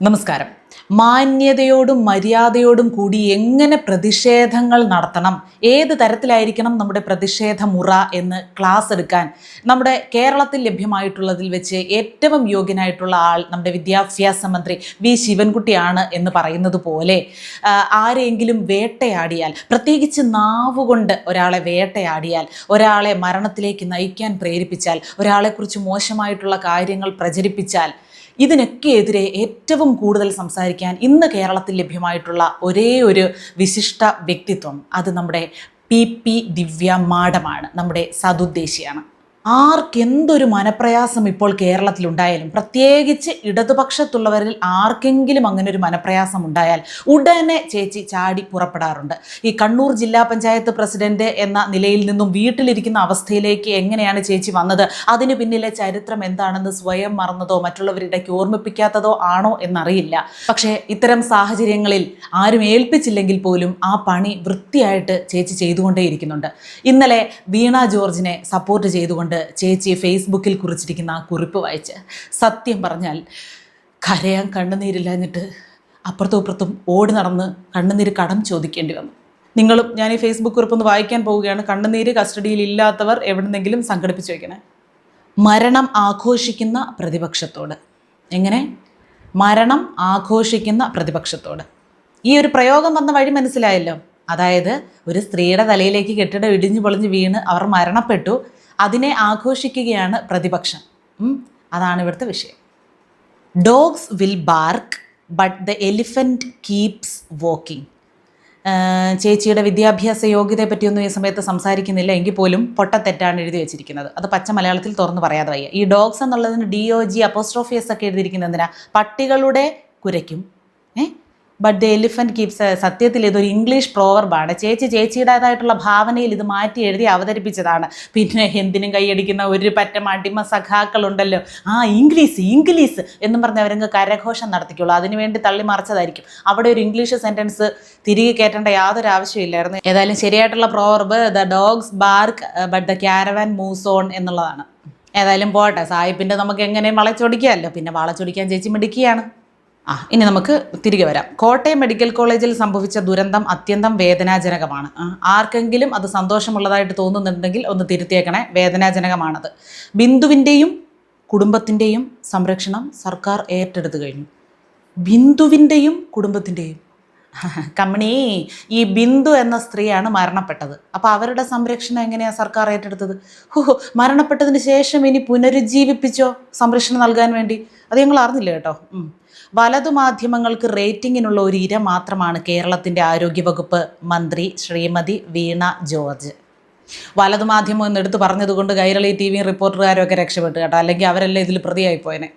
നമസ്കാരം. മാന്യതയോടും മര്യാദയോടും കൂടി എങ്ങനെ പ്രതിഷേധങ്ങൾ നടത്തണം? ഏത് തരത്തിലായിരിക്കണം നമ്മുടെ പ്രതിഷേധ മുറ എന്ന് ക്ലാസ് എടുക്കാൻ നമ്മുടെ കേരളത്തിൽ ലഭ്യമായിട്ടുള്ളതിൽ വെച്ച് ഏറ്റവും യോഗ്യനായിട്ടുള്ള ആൾ നമ്മുടെ വിദ്യാഭ്യാസ മന്ത്രി വി ശിവൻകുട്ടിയാണ് എന്ന് പറയുന്നത് പോലെ ആരെങ്കിലും വേട്ടയാടിയാൽ പ്രത്യേകിച്ച് നാവുകൊണ്ട് ഒരാളെ വേട്ടയാടിയാൽ ഒരാളെ മരണത്തിലേക്ക് നയിക്കാൻ പ്രേരിപ്പിച്ചാൽ ഒരാളെക്കുറിച്ച് മോശമായിട്ടുള്ള കാര്യങ്ങൾ പ്രചരിപ്പിച്ചാൽ ഇതിനൊക്കെ എതിരെ ഏറ്റവും കൂടുതൽ സംസാരിക്കാൻ ഇന്ന് കേരളത്തിൽ ലഭ്യമായിട്ടുള്ള ഒരേ ഒരു വിശിഷ്ട വ്യക്തിത്വം അത് നമ്മുടെ പി പി ദിവ്യ മാഡമാണ് നമ്മുടെ സതുദ്ദേശിയാണ് ആർക്കെന്തൊരു മനപ്രയാസം ഇപ്പോൾ കേരളത്തിലുണ്ടായാലും പ്രത്യേകിച്ച് ഇടതുപക്ഷത്തുള്ളവരിൽ ആർക്കെങ്കിലും അങ്ങനെ ഒരു മനപ്രയാസം ഉണ്ടായാൽ ഉടനെ ചേച്ചി ചാടി പുറപ്പെടാറുണ്ട്. ഈ കണ്ണൂർ ജില്ലാ പഞ്ചായത്ത് പ്രസിഡന്റ് എന്ന നിലയിൽ നിന്നും വീട്ടിലിരിക്കുന്ന അവസ്ഥയിലേക്ക് എങ്ങനെയാണ് ചേച്ചി വന്നത്? അതിന് പിന്നിലെ ചരിത്രം എന്താണെന്ന് സ്വയം മറന്നതോ മറ്റുള്ളവരിടയ്ക്ക് ഓർമ്മിപ്പിക്കാത്തതോ ആണോ എന്നറിയില്ല. പക്ഷേ ഇത്തരം സാഹചര്യങ്ങളിൽ ആരും ഏൽപ്പിച്ചില്ലെങ്കിൽ പോലും ആ പണി വൃത്തിയായിട്ട് ചേച്ചി ചെയ്തുകൊണ്ടേയിരിക്കുന്നുണ്ട്. ഇന്നലെ വീണ ജോർജിനെ സപ്പോർട്ട് ചെയ്തുകൊണ്ട് ചേച്ചി ഫേസ്ബുക്കിൽ കുറിച്ചിരിക്കുന്ന ആ കുറിപ്പ് വായിച്ച് സത്യം പറഞ്ഞാൽ കരയാൻ കണ്ണുനീരില്ലാഞ്ഞിട്ട് അപ്പുറത്തും ഇപ്പുറത്തും ഓടി നടന്ന് കണ്ണുനീര് കടം ചോദിക്കേണ്ടി വന്നു. നിങ്ങളും ഞാൻ ഈ ഫേസ്ബുക്ക് കുറിപ്പൊന്ന് വായിക്കാൻ പോവുകയാണ്. കണ്ണുനീര് കസ്റ്റഡിയിൽ ഇല്ലാത്തവർ എവിടെന്നെങ്കിലും സംഘടിപ്പിച്ച് വയ്ക്കണേ മരണം ആഘോഷിക്കുന്ന പ്രതിപക്ഷത്തോട്. എങ്ങനെ? മരണം ആഘോഷിക്കുന്ന പ്രതിപക്ഷത്തോട്. ഈ ഒരു പ്രയോഗം വന്ന വഴി മനസ്സിലായല്ലോ. അതായത് ഒരു സ്ത്രീയുടെ തലയിലേക്ക് കെട്ടിടം ഇടിഞ്ഞു പൊളിഞ്ഞ് വീണ് അവർ മരണപ്പെട്ടു. അതിനെ ആഘോഷിക്കുകയാണ് പ്രതിപക്ഷം. അതാണ് ഇവിടുത്തെ വിഷയം. Dogs will bark but the elephant keeps walking ചേച്ചിയുടെ വിദ്യാഭ്യാസ യോഗ്യതയെ പറ്റിയൊന്നും ഈ സമയത്ത് സംസാരിക്കുന്നില്ല. എങ്കിൽ പോലും പൊട്ടത്തെറ്റാണ് എഴുതി വെച്ചിരിക്കുന്നത്. അത് പച്ച മലയാളത്തിൽ തുറന്നു പറയാതെ വയ്യ. ഈ ഡോഗ്സ് എന്നുള്ളതിന് ഡി ഒ ജി അപ്പോസ്ട്രോഫിയസ് ഒക്കെ എഴുതിയിരിക്കുന്നത് എന്തിനാ? പട്ടികളുടെ കുരയ്ക്കും. ഏ ബട്ട് ദ എലിഫന്റ് കീപ്സ് സത്യത്തിൽ ഇതൊരു ഇംഗ്ലീഷ് പ്രോവർബാണ് ചേച്ചി ചേച്ചിയുടേതായിട്ടുള്ള ഭാവനയിൽ ഇത് മാറ്റി എഴുതി അവതരിപ്പിച്ചതാണ്. പിന്നെ എന്തിനും കൈയടിക്കുന്ന ഒരു പറ്റം അടിമ സഖാക്കളുണ്ടല്ലോ. ആ ഇംഗ്ലീഷ് ഇംഗ്ലീഷ് എന്നും പറഞ്ഞ് അവരങ്ങ് കരഘോഷം നടത്തിക്കുള്ളൂ അതിനുവേണ്ടി തള്ളി മറിച്ചതായിരിക്കും. അവിടെ ഒരു ഇംഗ്ലീഷ് സെന്റൻസ് തിരികെ കയറ്റേണ്ട യാതൊരു ആവശ്യമില്ലായിരുന്നു ഏതായാലും ശരിയായിട്ടുള്ള proverb the dogs bark but the caravan moves on എന്നുള്ളതാണ്. ഏതായാലും പോട്ടെ സായിപ്പിന്റെ നമുക്ക് എങ്ങനെയും വളച്ചൊടിക്കാമല്ലോ. പിന്നെ വളച്ചൊടിക്കാൻ ചേച്ചി മിടുക്കിയാണ്. ആ ഇനി നമുക്ക് തിരികെ വരാം. കോട്ടയം മെഡിക്കൽ കോളേജിൽ സംഭവിച്ച ദുരന്തം അത്യന്തം വേദനാജനകമാണ്. ആർക്കെങ്കിലും അത് സന്തോഷമുള്ളതായിട്ട് തോന്നുന്നുണ്ടെങ്കിൽ ഒന്ന് തിരുത്തിയേക്കണേ. വേദനാജനകമാണത്. ബിന്ദുവിന്റെയും കുടുംബത്തിന്റെയും സംരക്ഷണം സർക്കാർ ഏറ്റെടുത്തു കഴിഞ്ഞു. ബിന്ദുവിന്റെയും കുടുംബത്തിന്റെയും കമ്മണി ഈ ബിന്ദു എന്ന സ്ത്രീയാണ് മരണപ്പെട്ടത്. അപ്പോൾ അവരുടെ സംരക്ഷണം എങ്ങനെയാണ് സർക്കാർ ഏറ്റെടുത്തത്? ഹോ മരണപ്പെട്ടതിന് ശേഷം ഇനി പുനരുജ്ജീവിപ്പിച്ചോ സംരക്ഷണം നൽകാൻ വേണ്ടി? അത് ഞങ്ങൾ അറിഞ്ഞില്ല കേട്ടോ. വലതു മാധ്യമങ്ങൾക്ക് റേറ്റിംഗിനുള്ള ഒരു ഇര മാത്രമാണ് കേരളത്തിന്റെ ആരോഗ്യവകുപ്പ് മന്ത്രി ശ്രീമതി വീണ ജോർജ്. വലതു മാധ്യമം എന്നെടുത്ത് പറഞ്ഞതുകൊണ്ട് കൈരളി ടി വി റിപ്പോർട്ടറുകാരും ഒക്കെ രക്ഷപ്പെട്ടു കേട്ടോ. അല്ലെങ്കിൽ അവരെല്ലാം ഇതിൽ പ്രതിയായി പോയനെ.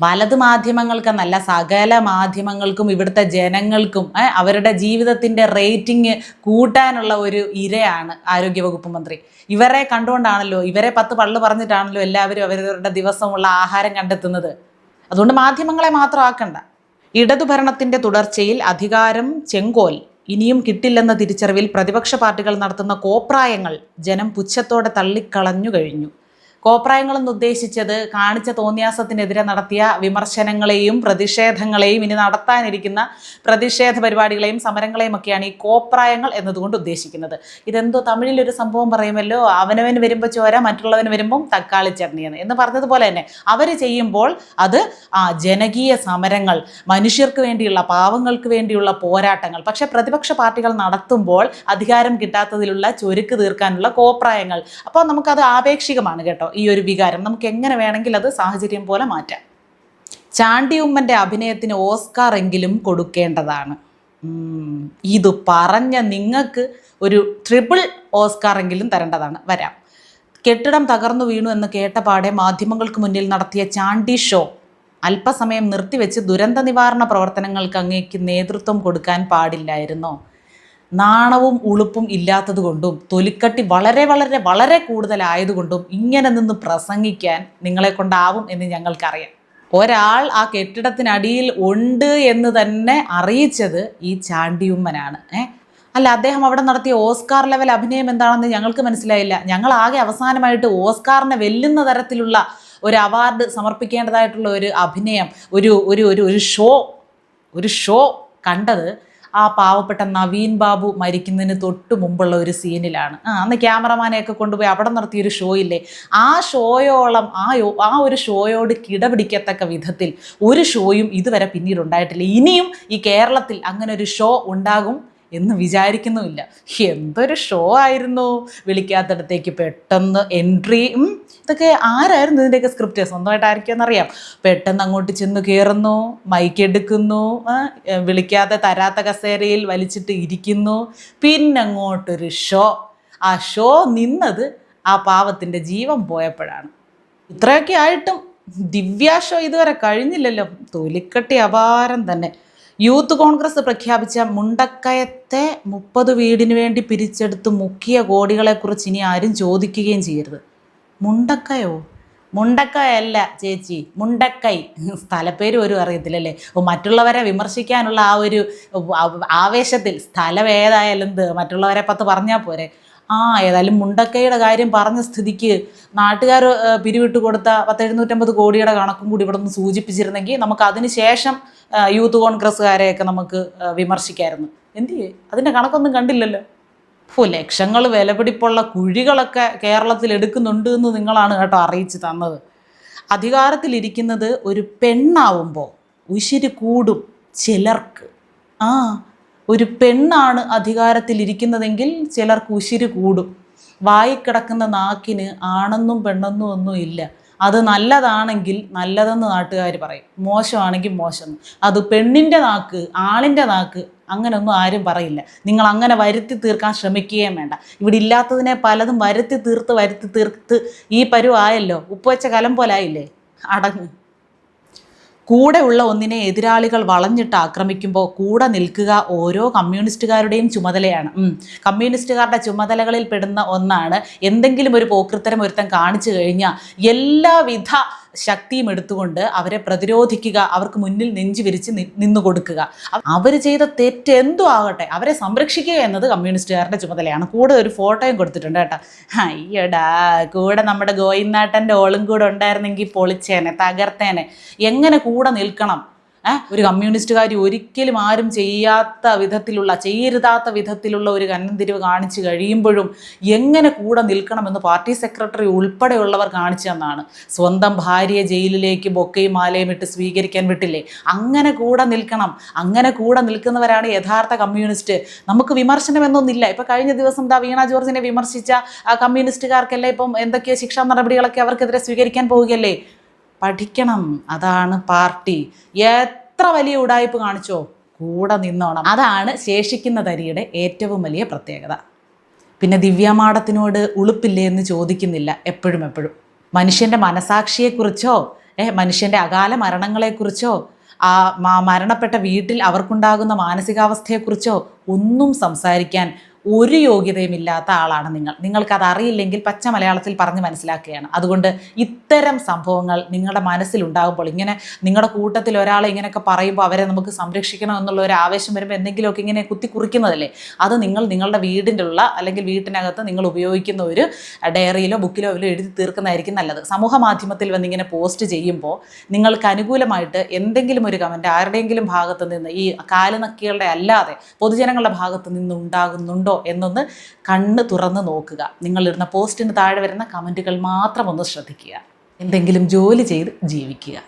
വലത് മാധ്യമങ്ങൾക്കെന്നല്ല സകല മാധ്യമങ്ങൾക്കും ഇവിടുത്തെ ജനങ്ങൾക്കും അവരുടെ ജീവിതത്തിന്റെ റേറ്റിംഗ് കൂട്ടാനുള്ള ഒരു ഇരയാണ് ആരോഗ്യവകുപ്പ് മന്ത്രി. ഇവരെ കണ്ടുകൊണ്ടാണല്ലോ ഇവരെ പത്ത് പള്ളു പറഞ്ഞിട്ടാണല്ലോ എല്ലാവരും അവരവരുടെ ദിവസമുള്ള ആഹാരം കണ്ടെത്തുന്നത്. അതുകൊണ്ട് മാധ്യമങ്ങളെ മാത്രം ആക്കണ്ട. ഇടതുഭരണത്തിന്റെ തുടർച്ചയിൽ അധികാരം ചെങ്കോൽ. ഇനിയും കിട്ടില്ലെന്ന തിരിച്ചറിവിൽ പ്രതിപക്ഷ പാർട്ടികൾ നടത്തുന്ന കോപ്രായങ്ങൾ ജനം പുച്ഛത്തോടെ തള്ളിക്കളഞ്ഞു കഴിഞ്ഞു. കോപ്രായങ്ങൾ എന്ന് ഉദ്ദേശിച്ചത് കാണിച്ച തോന്നിയാസത്തിനെതിരെ നടത്തിയ വിമർശനങ്ങളെയും പ്രതിഷേധങ്ങളെയും ഇനി നടത്താനിരിക്കുന്ന പ്രതിഷേധ പരിപാടികളെയും സമരങ്ങളെയും ഒക്കെയാണ് ഈ കോപ്രായങ്ങൾ എന്നതുകൊണ്ട് ഉദ്ദേശിക്കുന്നത്. ഇതെന്തോ തമിഴിലൊരു സംഭവം പറയുമല്ലോ അവനവൻ വരുമ്പോൾ ചോര മറ്റുള്ളവൻ വരുമ്പം തക്കാളി ചട്നിയെന്ന് എന്ന് പറഞ്ഞതുപോലെ തന്നെ അവർ ചെയ്യുമ്പോൾ അത് ആ ജനകീയ സമരങ്ങൾ മനുഷ്യർക്ക് വേണ്ടിയുള്ള പാവങ്ങൾക്ക് വേണ്ടിയുള്ള പോരാട്ടങ്ങൾ പക്ഷേ പ്രതിപക്ഷ പാർട്ടികൾ നടത്തുമ്പോൾ അധികാരം കിട്ടാത്തതിലുള്ള ചൊരുക്ക് തീർക്കാനുള്ള കോപ്രായങ്ങൾ. അപ്പോൾ നമുക്കത് ആപേക്ഷികമാണ് കേട്ടോ. ഈ ഒരു വികാരം. നമുക്ക് എങ്ങനെ വേണമെങ്കിൽ അത് സാഹചര്യം പോലെ മാറ്റാം. ചാണ്ടി ഉമ്മന്റെ അഭിനയത്തിന് ഓസ്കാർ എങ്കിലും കൊടുക്കേണ്ടതാണ്. ഇത് പറഞ്ഞ നിങ്ങൾക്ക് ഒരു ട്രിപ്പിൾ ഓസ്കാർ എങ്കിലും തരേണ്ടതാണ്. വരാം. കെട്ടിടം തകർന്നു വീണു എന്ന് കേട്ട പാടെ മാധ്യമങ്ങൾക്ക് മുന്നിൽ നടത്തിയ ചാണ്ടി ഷോ അല്പസമയം നിർത്തിവെച്ച് ദുരന്ത നിവാരണ പ്രവർത്തനങ്ങൾക്ക് അങ്ങേക്ക് നേതൃത്വം കൊടുക്കാൻ പാടില്ലായിരുന്നോ? നാണവും ഉളുപ്പും ഇല്ലാത്തതുകൊണ്ടും തൊലിക്കട്ടി വളരെ വളരെ വളരെ കൂടുതലായതുകൊണ്ടും ഇങ്ങനെ നിന്ന് പ്രസംഗിക്കാൻ നിങ്ങളെ കൊണ്ടാവും എന്ന് ഞങ്ങൾക്കറിയാം. ഒരാൾ ആ കെട്ടിടത്തിനടിയിൽ ഉണ്ട് എന്ന് തന്നെ അറിയിച്ചത് ഈ ചാണ്ടിയുമ്മനാണ്. ഏ? അല്ല അദ്ദേഹം അവിടെ നടത്തിയ ഓസ്കാർ ലെവൽ അഭിനയം എന്താണെന്ന് ഞങ്ങൾക്ക് മനസ്സിലായില്ല. ഞങ്ങൾ ആകെ അവസാനമായിട്ട് ഓസ്കാറിനെ വെല്ലുന്ന തരത്തിലുള്ള ഒരു അവാർഡ് സമർപ്പിക്കേണ്ടതായിട്ടുള്ള ഒരു അഭിനയം ഒരു ഒരു ഒരു ഷോ ഒരു ഷോ കണ്ടത് ആ പാവപ്പെട്ട നവീൻ ബാബു മരിക്കുന്നതിന് തൊട്ട് മുമ്പുള്ള ഒരു സീനിലാണ്. ആ അന്ന് ക്യാമറമാനെയൊക്കെ കൊണ്ടുപോയി അവിടെ നടത്തിയൊരു ഷോ ഇല്ലേ? ആ ഷോയോളം ആ ആ ഒരു ഷോയോട് കിടപിടിക്കത്തക്ക വിധത്തിൽ ഒരു ഷോയും ഇതുവരെ പിന്നീട് ഉണ്ടായിട്ടില്ല ഇനിയും ഈ കേരളത്തിൽ അങ്ങനെ ഒരു ഷോ ഉണ്ടാകും. എന്ന് വിചാരിക്കുന്നുമില്ല. എന്തൊരു ഷോ ആയിരുന്നു. വിളിക്കാത്തടത്തേക്ക് പെട്ടെന്ന് എൻട്രി ഇതൊക്കെ ആരായിരുന്നു ഇതിന്റെയൊക്കെ സ്ക്രിപ്റ്റ് സ്വന്തമായിട്ട് ആയിരിക്കുമെന്നറിയാം പെട്ടെന്ന് അങ്ങോട്ട് ചെന്ന് കയറുന്നു മൈക്ക് എടുക്കുന്നു വിളിക്കാതെ തരാത്ത കസേരയിൽ വലിച്ചിട്ട് ഇരിക്കുന്നു. പിന്നെ അങ്ങോട്ടൊരു ഷോ ആ ഷോ നിന്നത് ആ പാവത്തിന്റെ ജീവൻ പോയപ്പോഴാണ്. ഇത്രയൊക്കെ ആയിട്ടും ദിവ്യാഷോ ഇതുവരെ കഴിഞ്ഞില്ലല്ലോ. തൊലിക്കട്ടി അപാരം തന്നെ. യൂത്ത് കോൺഗ്രസ് പ്രഖ്യാപിച്ച മുണ്ടക്കയത്തെ മുപ്പത് വീടിനു വേണ്ടി പിരിച്ചെടുത്ത് മുക്കിയ കോടികളെക്കുറിച്ച് ഇനി ആരും ചോദിക്കുകയും ചെയ്യരുത്. മുണ്ടക്കയോ? മുണ്ടക്കയല്ല ചേച്ചി. മുണ്ടക്കൈ. സ്ഥലപ്പേര് ഒരു അറിയത്തില്ലല്ലേ? മറ്റുള്ളവരെ വിമർശിക്കാനുള്ള ആ ഒരു ആവേശത്തിൽ സ്ഥലം ഏതായാലും മറ്റുള്ളവരെ പത്ത് പറഞ്ഞാൽ പോരെ. ആ ഏതായാലും മുണ്ടക്കൈയുടെ കാര്യം പറഞ്ഞ സ്ഥിതിക്ക് നാട്ടുകാർ പിരിവിട്ട് കൊടുത്ത പത്തെഴുന്നൂറ്റമ്പത് കോടിയുടെ കണക്കും കൂടി ഇവിടെ നിന്ന് സൂചിപ്പിച്ചിരുന്നെങ്കിൽ നമുക്ക് അതിന് ശേഷം യൂത്ത് കോൺഗ്രസ്സുകാരെയൊക്കെ നമുക്ക് വിമർശിക്കായിരുന്നു. എന്തിയേ? അതിന്റെ കണക്കൊന്നും കണ്ടില്ലല്ലോ. ഇപ്പോൾ ലക്ഷങ്ങൾ വിലപിടിപ്പുള്ള കുഴികളൊക്കെ കേരളത്തിൽ എടുക്കുന്നുണ്ട് എന്ന് നിങ്ങളാണ് കേട്ടോ അറിയിച്ച് തന്നത്. അധികാരത്തിലിരിക്കുന്നത് ഒരു പെണ്ണാവുമ്പോൾ ഉശിരി കൂടും ചിലർക്ക്. ആ ഒരു പെണ്ണാണ് അധികാരത്തിലിരിക്കുന്നതെങ്കിൽ ചിലർക്ക് ഉശിര് കൂടും. വായിക്കിടക്കുന്ന നാക്കിന് ആണെന്നും പെണ്ണെന്നും ഒന്നും ഇല്ല. അത് നല്ലതാണെങ്കിൽ നല്ലതെന്ന് നാട്ടുകാർ പറയും. മോശമാണെങ്കിൽ മോശം അത് പെണ്ണിന്റെ നാക്ക് ആളിന്റെ നാക്ക് അങ്ങനെയൊന്നും ആരും പറയില്ല. നിങ്ങൾ അങ്ങനെ വരുത്തി തീർക്കാൻ ശ്രമിക്കുകയും വേണ്ട. ഇവിടെ ഇല്ലാത്തതിനെ പലതും വരുത്തി തീർത്ത് വരുത്തി തീർത്ത് ഈ പരുവായല്ലോ. ഉപ്പുവച്ച കലം പോലായില്ലേ അടങ്ങ്. കൂടെ ഉള്ള ഒന്നിനെ എതിരാളികൾ വളഞ്ഞിട്ട് ആക്രമിക്കുമ്പോൾ കൂടെ നിൽക്കുക ഓരോ കമ്മ്യൂണിസ്റ്റുകാരുടെയും ചുമതലയാണ്. കമ്മ്യൂണിസ്റ്റുകാരുടെ ചുമതലകളിൽ പെടുന്ന ഒന്നാണ് എന്തെങ്കിലും ഒരു പോക്കൃത്തരം ഒരുത്തൻ കാണിച്ചു കഴിഞ്ഞാൽ എല്ലാവിധ ശക്തിയും എടുത്തുകൊണ്ട് അവരെ പ്രതിരോധിക്കുക അവർക്ക് മുന്നിൽ നെഞ്ചു വിരിച്ച് നിന്നു കൊടുക്കുക. അവർ ചെയ്ത തെറ്റ് എന്തോ ആകട്ടെ അവരെ സംരക്ഷിക്കുക എന്നത് കമ്മ്യൂണിസ്റ്റുകാരുടെ ചുമതലയാണ്. കൂടെ ഒരു ഫോട്ടോയും കൊടുത്തിട്ടുണ്ട് കേട്ടോ. അയ്യടാ കൂടെ നമ്മുടെ ഗോയിനാട്ടന്റെ ഓളും കൂടെ ഉണ്ടായിരുന്നെങ്കിൽ പൊളിച്ചേനെ തകർത്തേനെ. എങ്ങനെ കൂടെ നിൽക്കണം? ഒരു കമ്മ്യൂണിസ്റ്റുകാർ ഒരിക്കലും ആരും ചെയ്യാത്ത വിധത്തിലുള്ള ചെയ്യരുതാത്ത വിധത്തിലുള്ള ഒരു കന്നന്തിരിവ് കാണിച്ചു കഴിയുമ്പോഴും എങ്ങനെ കൂടെ നിൽക്കണമെന്ന് പാർട്ടി സെക്രട്ടറി ഉൾപ്പെടെയുള്ളവർ കാണിച്ചു തന്നാണ്. സ്വന്തം ഭാര്യയെ ജയിലിലേക്ക് ബൊക്കയും മാലയും ഇട്ട് സ്വീകരിക്കാൻ വിട്ടില്ലേ? അങ്ങനെ കൂടെ നിൽക്കണം. അങ്ങനെ കൂടെ നിൽക്കുന്നവരാണ് യഥാർത്ഥ കമ്മ്യൂണിസ്റ്റ്. നമുക്ക് വിമർശനം എന്നൊന്നില്ല ഇപ്പൊ കഴിഞ്ഞ ദിവസം ദാ വീണ ജോർജിനെ വിമർശിച്ച കമ്മ്യൂണിസ്റ്റുകാർക്കെല്ലാം ഇപ്പം എന്തൊക്കെയോ ശിക്ഷാ നടപടികളൊക്കെ അവർക്കെതിരെ സ്വീകരിക്കാൻ പോവുകയല്ലേ? പഠിക്കണം. അതാണ് പാർട്ടി. എത്ര വലിയ ഉടായ്പ് കാണിച്ചോ? കൂടെ നിന്നോണം. അതാണ് ശേഷിക്കുന്ന തരിയുടെ ഏറ്റവും വലിയ പ്രത്യേകത. പിന്നെ ദിവ്യമാടത്തിനോട് ഉളുപ്പില്ലേ എന്ന് ചോദിക്കുന്നില്ല എപ്പോഴും എപ്പോഴും. മനുഷ്യന്റെ മനസാക്ഷിയെക്കുറിച്ചോ ഏ മനുഷ്യന്റെ അകാല മരണങ്ങളെക്കുറിച്ചോ ആ മരണപ്പെട്ട വീട്ടിൽ അവർക്കുണ്ടാകുന്ന മാനസികാവസ്ഥയെക്കുറിച്ചോ ഒന്നും സംസാരിക്കാൻ ഒരു യോഗ്യതയും ഇല്ലാത്ത ആളാണ് നിങ്ങൾ. നിങ്ങൾക്കത് അറിയില്ലെങ്കിൽ പച്ച മലയാളത്തിൽ പറഞ്ഞ് മനസ്സിലാക്കുകയാണ്. അതുകൊണ്ട് ഇത്തരം സംഭവങ്ങൾ നിങ്ങളുടെ മനസ്സിലുണ്ടാകുമ്പോൾ ഇങ്ങനെ നിങ്ങളുടെ കൂട്ടത്തിൽ ഒരാളെ ഇങ്ങനെയൊക്കെ പറയുമ്പോൾ അവരെ നമുക്ക് സംരക്ഷിക്കണം എന്നുള്ള ഒരു ആവേശം വരുമ്പോൾ എന്തെങ്കിലുമൊക്കെ ഇങ്ങനെ കുത്തി കുറിക്കുന്നതല്ലേ അത് നിങ്ങൾ നിങ്ങളുടെ വീടിന്റെ ഉള്ള അല്ലെങ്കിൽ വീട്ടിനകത്ത് നിങ്ങൾ ഉപയോഗിക്കുന്ന ഒരു ഡയറിയിലോ ബുക്കിലോ ഇതിലോ എഴുതി തീർക്കുന്നതായിരിക്കും നല്ലത്. സമൂഹ മാധ്യമത്തിൽ വന്നിങ്ങനെ പോസ്റ്റ് ചെയ്യുമ്പോൾ നിങ്ങൾക്ക് അനുകൂലമായിട്ട് എന്തെങ്കിലും ഒരു കമന്റ് ആരുടെയെങ്കിലും ഭാഗത്ത് നിന്ന് ഈ കാലുനക്കികളുടെ അല്ലാതെ പൊതുജനങ്ങളുടെ ഭാഗത്ത് നിന്ന് ഉണ്ടാകുന്നുണ്ടോ എന്നൊന്ന് കണ്ണ് തുറന്ന് നോക്കുക. നിങ്ങളിടുന്ന പോസ്റ്റിന് താഴെ വരുന്ന കമന്റുകൾ മാത്രം ഒന്ന് ശ്രദ്ധിക്കുക. എന്തെങ്കിലും ജോലി ചെയ്ത് ജീവിക്കുക.